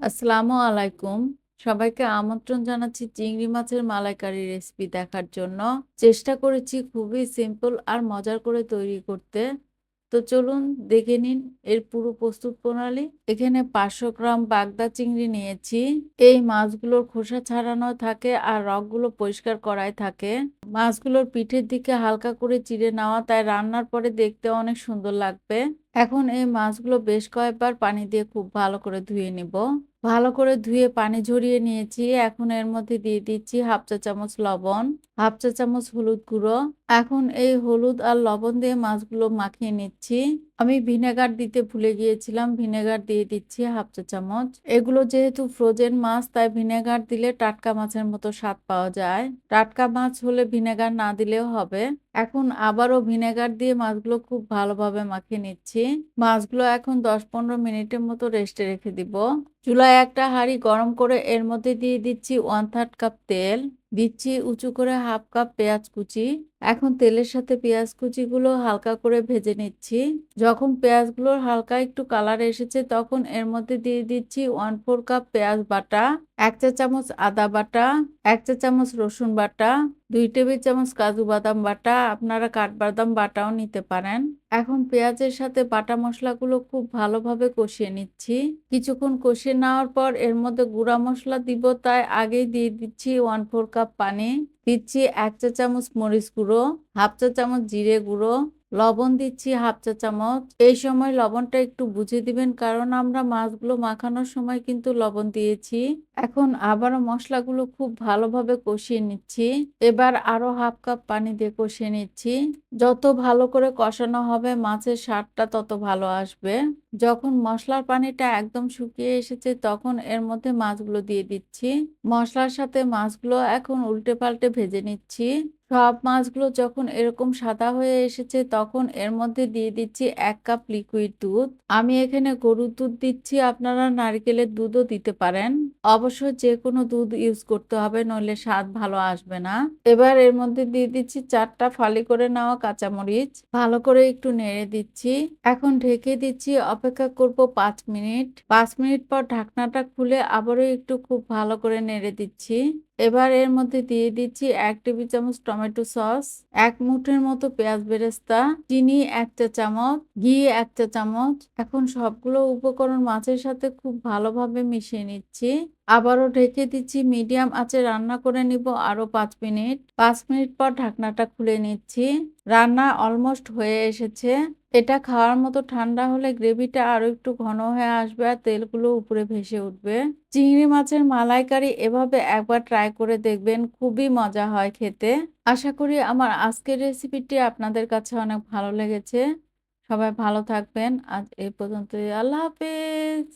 আসসালামু আলাইকুম। সবাইকে আমন্ত্রণ জানাচ্ছি চিংড়ি মাছের মালাইকারি রেসিপি দেখার জন্য। চেষ্টা করেছি খুবই সিম্পল আর মজার করে তৈরি করতে। তো চলুন দেখে নিন এর পুরো প্রস্তুত প্রণালী। এখানে ৫০০ গ্রাম বাগদা চিংড়ি নিয়েছি। এই মাছগুলোর খোসা ছাড়ানো থাকে আর রগগুলো পরিষ্কার করাই থাকে। মাছগুলোর পিঠের দিকে হালকা করে চিড়ে নেওয়া, তাই রান্নার পরে দেখতে অনেক সুন্দর লাগবে। এখন এই মাছগুলো বেশ কয়েকবার পানি দিয়ে খুব ভালো করে ধুয়ে নিব। ভালো করে ধুয়ে পানি ঝরিয়ে নিয়েছি। এখন এর মধ্যে দিয়ে দিচ্ছি হাফ চা চামচ লবণ, হাফ চা চামচ হলুদ গুঁড়ো। এখন এই হলুদ আর লবণ দিয়ে মাছগুলো মাখিয়ে নিচ্ছি। আমি ভিনেগার দিতে ভুলে গিয়েছিলাম, ভিনেগার দিয়ে দিচ্ছি হাফ চা চামচ। এগুলো যেহেতু ফ্রোজেন মাছ, তাই ভিনেগার দিলে টাটকা মাছের মতো স্বাদ পাওয়া যায়। টাটকা মাছ হলে ভিনেগার না দিলেও হবে। এখন আবারও ভিনেগার দিয়ে মাছগুলো খুব ভালোভাবে মাখিয়ে নিচ্ছি। মাছগুলো এখন দশ পনেরো মিনিটের মতো রেস্টে রেখে দিব। চুলায় একটা হাঁড়ি গরম করে এর মধ্যে দিয়ে দিচ্ছি ওয়ান থার্ড কাপ তেল। দিচ্ছি উঁচু করে হাফ কাপ পেঁয়াজ কুচি। এখন তেলের সাথে পেঁয়াজ কুচিগুলো হালকা করে ভেজে নিচ্ছি। যখন পেঁয়াজগুলোর হালকা একটু কালার এসেছে, তখন এর মধ্যে দিয়ে দিচ্ছি ওয়ান ফোর কাপ পেঁয়াজ বাটা, এক চা চামচ আদা বাটা, এক চা চামচ রসুন বাটা, দুই টেবিল চামচ কাজু বাদাম বাটা। আপনারা কাঠবাদাম বাটাও নিতে পারেন। এখন পেঁয়াজের সাথে বাটা মশলাগুলো খুব ভালোভাবে কষিয়ে নিচ্ছি। কিছুক্ষণ কষিয়ে নেওয়ার পর এর মধ্যে গুঁড়া মশলা দিব, তাই আগেই দিয়ে দিচ্ছি ওয়ান ফোর কাপ পানি। দিচ্ছি এক চা চামচ মরিচ গুঁড়ো, হাফ চা চামচ জিরে গুঁড়ো লবণ দিচ্ছি হাফ চা চামচ। এই সময় লবণটা একটু বুঝে দিবেন, কারণ আমরা মাছগুলো মাখানোর সময় কিন্তু লবণ দিয়েছি। এখন আবারও মশলাগুলো খুব ভালোভাবে কষিয়ে নিচ্ছি। এবার আরও হাফ কাপ পানি দিয়ে কষিয়ে নিচ্ছি। যত ভালো করে কষানো হবে, মাছের স্বাদটা তত ভালো আসবে। যখন মশলার পানিটা একদম শুকিয়ে এসেছে, তখন এর মধ্যে মাছগুলো দিয়ে দিচ্ছি। মশলার সাথে মাছগুলো এখন উল্টে পাল্টে ভেজে নিচ্ছি। সব মাছগুলো যখন এরকম সাদা হয়ে এসেছে, তখন এর মধ্যে দিয়ে দিচ্ছি এক কাপ লিকুইড দুধ। আমি এখানে গরুর দুধ দিচ্ছি, আপনারা নারকেলের দুধও দিতে পারেন। অবশ্য যে কোনো দুধ ইউজ করতে হবে, নইলে স্বাদ ভালো আসবে না। এবার এর মধ্যে দিয়ে দিচ্ছি চারটা ফালি করে নেওয়া কাঁচামরিচ। ভালো করে একটু নেড়ে দিচ্ছি। এখন ঢেকে দিচ্ছি, অপেক্ষা করব পাঁচ মিনিট। পাঁচ মিনিট পর ঢাকনাটা খুলে আবারও একটু খুব ভালো করে নেড়ে দিচ্ছি। এবার এর মধ্যে দিয়ে দিচ্ছি এক টেবিল চামচ টমেটো সস, এক মুঠের মতো পেঁয়াজ বেরেস্তা, চিনি এক চা চামচ, ঘি এক চা চামচ। এখন সবগুলো উপকরণ মাছের সাথে খুব ভালোভাবে মিশিয়ে নিচ্ছি। আবারও ঢেকে দিচ্ছি মিডিয়াম আঁচে রান্না করে নিব আরও পাঁচ মিনিট। পাঁচ মিনিট পর ঢাকনাটা খুলে নিচ্ছি। রান্না অলমোস্ট হয়ে এসেছে। এটা খাওয়ার মতো ঠান্ডা হলে গ্রেভিটা আরও একটু ঘন হয়ে আসবে আর তেলগুলো উপরে ভেসে উঠবে। চিংড়ি মাছের মালাইকারি এভাবে একবার ট্রাই করে দেখবেন, খুবই মজা হয় খেতে। আশা করি আমার আজকের রেসিপিটি আপনাদের কাছে অনেক ভালো লেগেছে। সবাই ভালো থাকবেন। আজ এই পর্যন্তই। আল্লাহ হাফেজ।